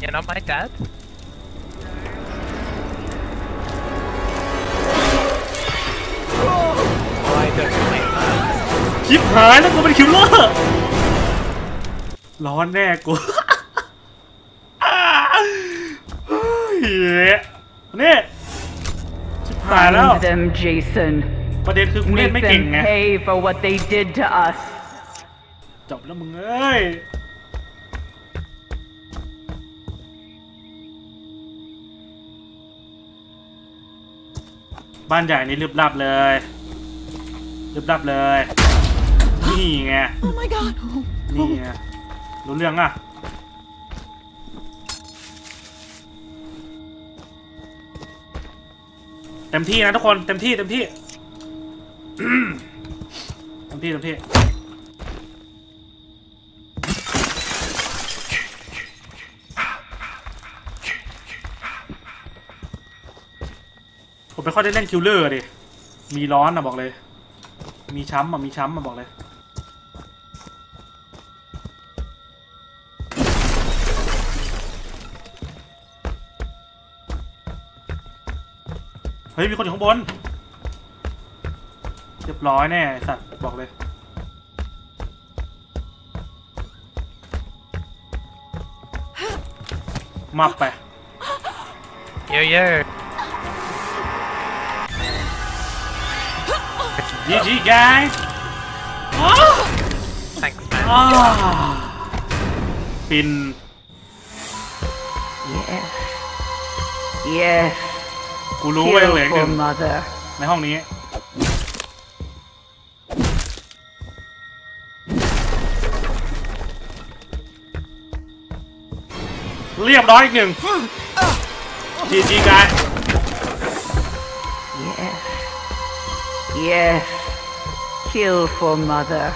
You're not my dad? โอ้ยเดินไม่มาชิบหายแล้วกูเป็นคิวเลอร์ร้อนแน่กูเฮ้ยนี่ชิบหายแล้ว Find them, Jason. ประเด็นคือกูเล่น Make ไม่เก่ง them ไง pay for what they did to us. จบแล้วมึงเอ้ย บ้านใหญ่นี่ลึบลับเลยลึบลับเลย นี่ไง Oh my god. นี่ไง รู้เรื่องอะเต็มที่นะทุกคน เต็มที่ เต็มที่ เต็มที่ เต็มที่ ผมไม่ค่อยได้เล่นคิวเลอร์ดิ มีร้อนอะบอกเลย มีช้ำอะมีช้ำอะบอกเลย เฮ้ย มีคนอยู่ข้างบน เรียบร้อยแน่สัตว์บอกเลยมับไป Yo yo. GG guys Thanks man. อ้าฟิน Yes. Yes. กูรู้ไว้ Kill เหลืออีกห for นึ่ง mother. ในห้องนี้ เรียบร้อยอีกหนึ่ง GG guys Yes. Yes. Kill for mother.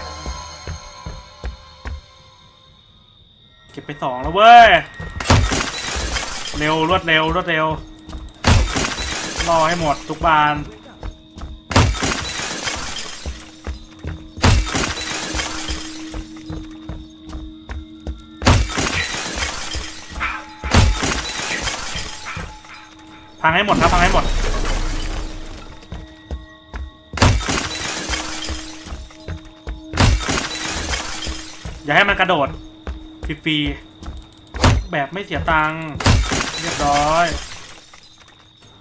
เก็บไปสองแล้วเว้ย เร็วรวดเร็วรวดเร็ว รอให้หมดทุกบาน พังให้หมดครับพังให้หมด อย่าให้มันกระโดดฟรีๆแบบไม่เสียตังค์เรียบร้อย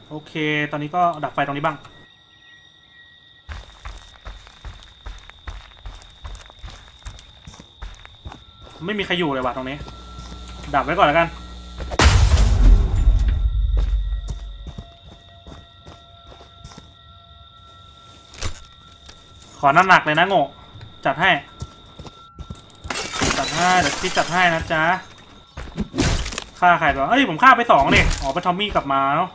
โอเค ตอนนี้ก็ดับไฟตรงนี้บ้าง ไม่มีใครอยู่เลยว่ะตรงนี้ ดับไว้ก่อนแล้วกันขอน้ำหนักเลยนะโง่จัดให้ เดี๋ยวพี่จัดให้นะจ๊ะฆ่าใครบ้างเอ้ยผมฆ่าไปสองเนี่ยอ๋อไปนทอมมี่กลับมาเนาะ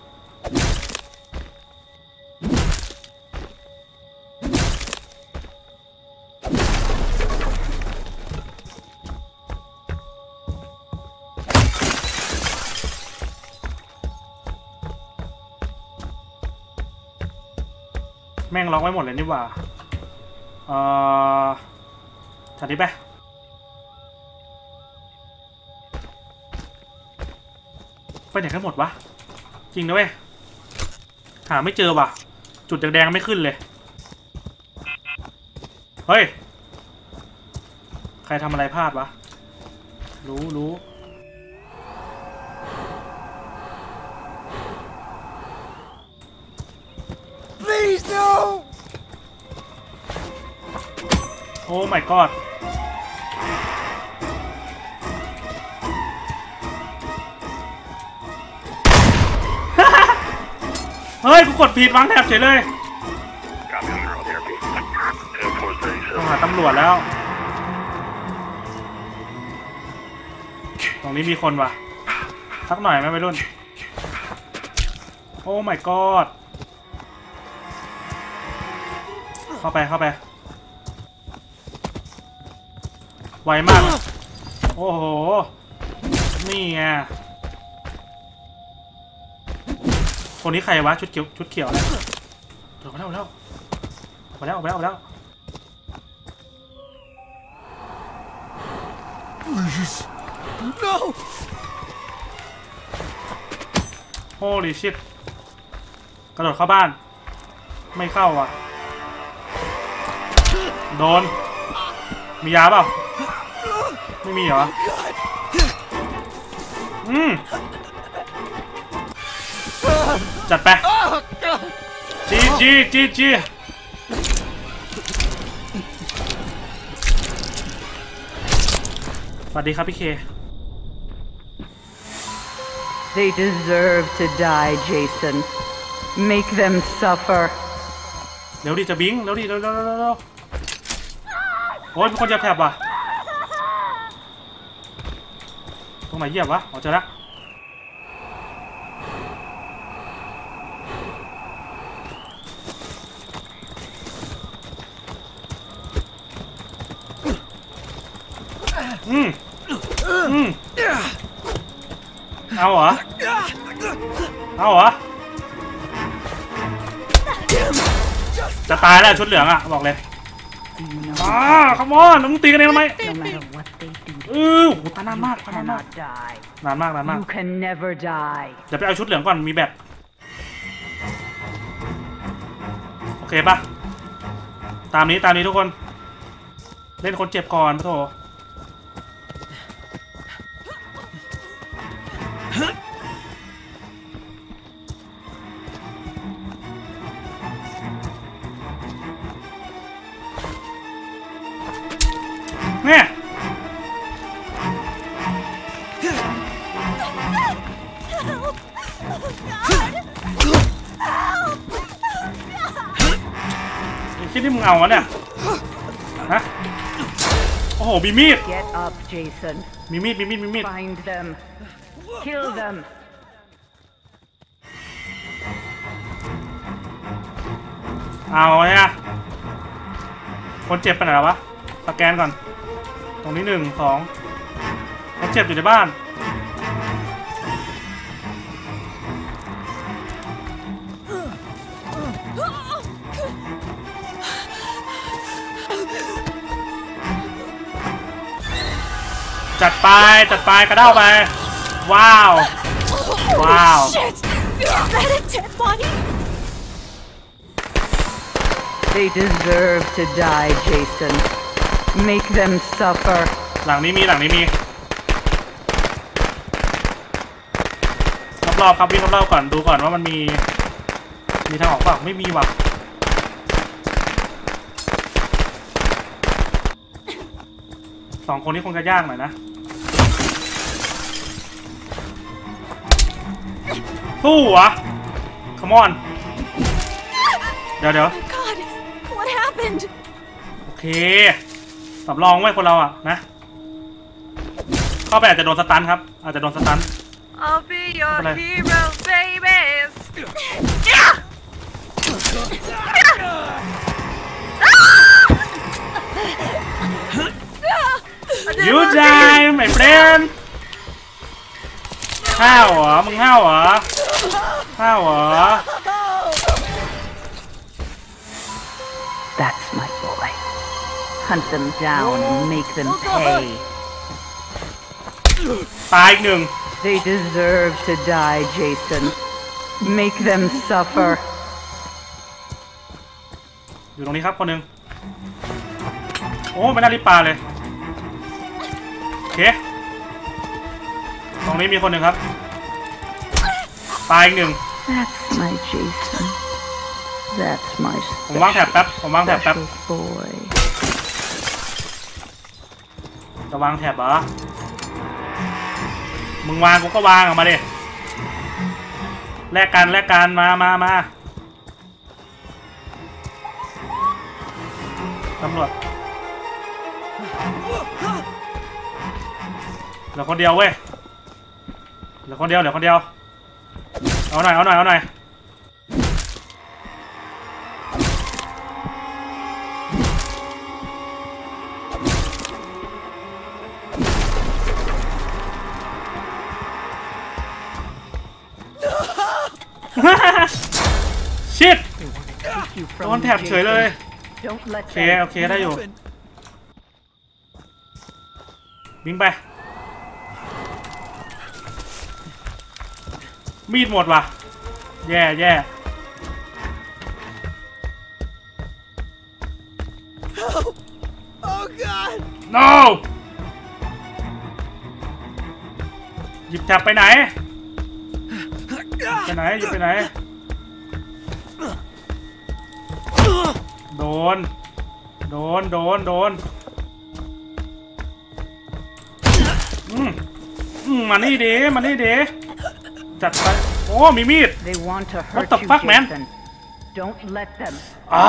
แม่งล็อกไว้หมดเลยนี่ว่าเอ่อถัดนี้ไป ไปไหนกันหมดวะ จริงนะเว้ย หาไม่เจอว่ะ จุดแดงๆไม่ขึ้นเลย เฮ้ย ใครทำอะไรพลาดวะ รู้รู้ Please no. โอ้ my god ฮ้ย กูกดผิดวางแถบเฉยเลย Copy on neural therapy. ต้อง10หาตำรวจแล้ว ตรงนี้มีคนว่ะสักหน่อยไหมวัยรุ่น โอ้ my god เข้าไปเข้าไป ไวมากอะโอ้โห นี่ไง คนนี้ใครวะชุดเขียวชุดเขียวนะเดี๋ยวมาแล้วออกมาแล้วออกมาแล้วออกมาแล้ว Please. No. โ o ลิชิตกระโดดเข้าบ้าน ไม่เข้าอะ โดน มียาเปล่า ไม่มีเหรอ อืม จัดไปจีจีจีจีสวัสดีครับพี่เค They deserve to die, Jason. Make them suffer. เร็วดิจะบิงเร็วดิเร็วเร็วเร็วเร็วเร็วโอ้ยมีคนเหยียบแถบว่ะตรงไหนเหยียบวะอ๋อเจอละ อืมอืมเอาเหรอ เอาเหรอ จะตายแล้วชุดเหลืองอะ บอกเลยอ่าขมอนมึงตีกันเองทำไม No matter what they do, เออโหตานานมากตานานมาก cannot die. นานมากนานมาก You can never die. เดี๋ยวไปเอาชุดเหลืองก่อนมีแบบโอเคปะตามนี้ตามนี้ทุกคน เล่นคนเจ็บก่อนปะโถ ไอ้คิดที่มึงเอาวะเนี่ย ฮะ โอ้โห มีมีด Get up, Jason. มีมีด มีมีด มีมีด Find them. Kill them. เอาเนี่ยคนเจ็บไปไหนแล้ววะ สแกนก่อน ตรงนี้หนึ่งสองคนเจ็บอยู่ในบ้าน ไปจัดไปกระเด้าไป ว้าว ว้าว Shit! Is that a dead body? They deserve to die, Jason. Make them suffer. หลังนี้มีหลังนี้มีรอบๆครับวิ่งรอบๆก่อนดูก่อนว่ามันมี มีทางออกเปล่าไม่มีว่ะสองคนนี้คงจะยากหน่อยนะ สู้วะ come on เดี๋ยวเดี๋ยว God, what happened? โอเคสำรองไว้คนเราอะนะ เข้าไปอาจจะโดนสตันครับ อาจจะโดนสตัน I'll be your What the- hero, babies. You die my friend ห้าวเหรอ มึงห้าวเหรอห้าวเหรอ That's my boy. Hunt them down and make them pay. ตายอีกหนึ่ง They deserve to die, Jason. Make them suffer. อยู่ตรงนี้ครับคนหนึ่งโอ้ไม่น่ารีบปลาเลย โอเค ตรงนี้มีคนหนึ่งครับ ตายอีกหนึ่ง That's my Jason. That's my ผมวางแถบแป๊บ ผมวางแถบแป๊บ special boy. จะวางแถบเหรอ มึงวางกูก็วางออกมาดิ แลกกันแลกกันมามามาตำรวจเหลือคนเดียวเว้ยเหลือคนเดียวเหลือคนเดียว เอาหน่อย เอาหน่อย เอาหน่อย ชิด You โด from นแถบเฉยเลย Don't let โอเค them โอเค ได้อยู่ วิ่งไป มีดหมดว่ะ แย่แย่ Oh god! no หยิบจับไปไหน ไปไหนหยิบไปไหน โดน โดน โดน โดน อืมอืมมานี่เด้มานี่เด้ จัดไป โอ้ มีมีด They want to hurt the you, fuck, man? Jason. Don't let them. อ่า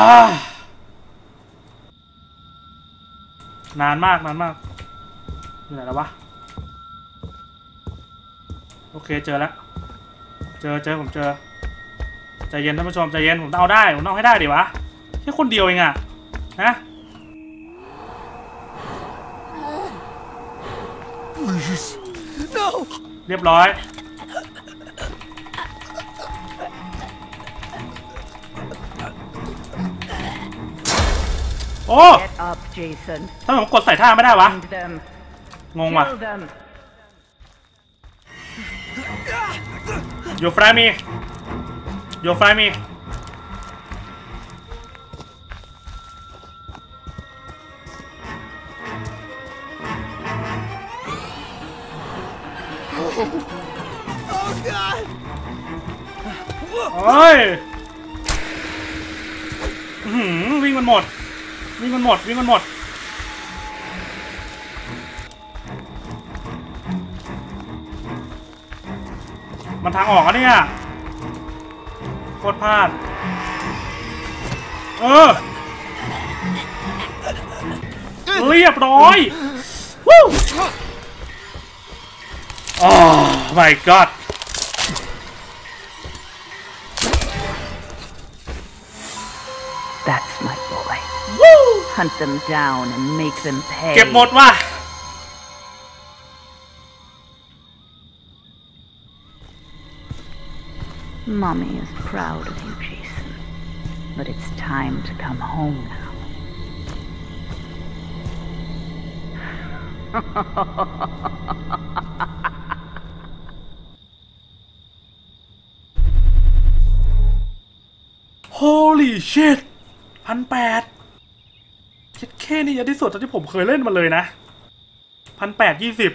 นานมาก นานมากอยู่ไหนแล้ววะ โอเค เจอแล้ว เจอเจอผมเจอ ใจเย็นท่านผู้ชม ใจเย็น ผมเอาได้ ผมเอาให้ได้ดิวะ แค่คนเดียวเองอะนะ No! เรียบร้อย โอ้ Get up, Jason. ถ้าผมกดใส่ท่าไม่ได้วะ Find them. งงว่ะ Kill them. You fry me You fry me เฮ้ยอื้อหือวิ่งมันหมด วิ่งมันหมดวิ่งมันหมดมันทางออกอะเนี่ยโคตรพลาด เออ เรียบร้อยวู้โอ้ my god Hunt them down and make them pay. เก็บหมดว่ะ Mommy is proud of you, Jason. But it's time to come home now. โ Holy shit พันแปด คิดแค่นี้เยอะที่สุดที่ผมเคยเล่นมาเลยนะพันแปดยี่สิบ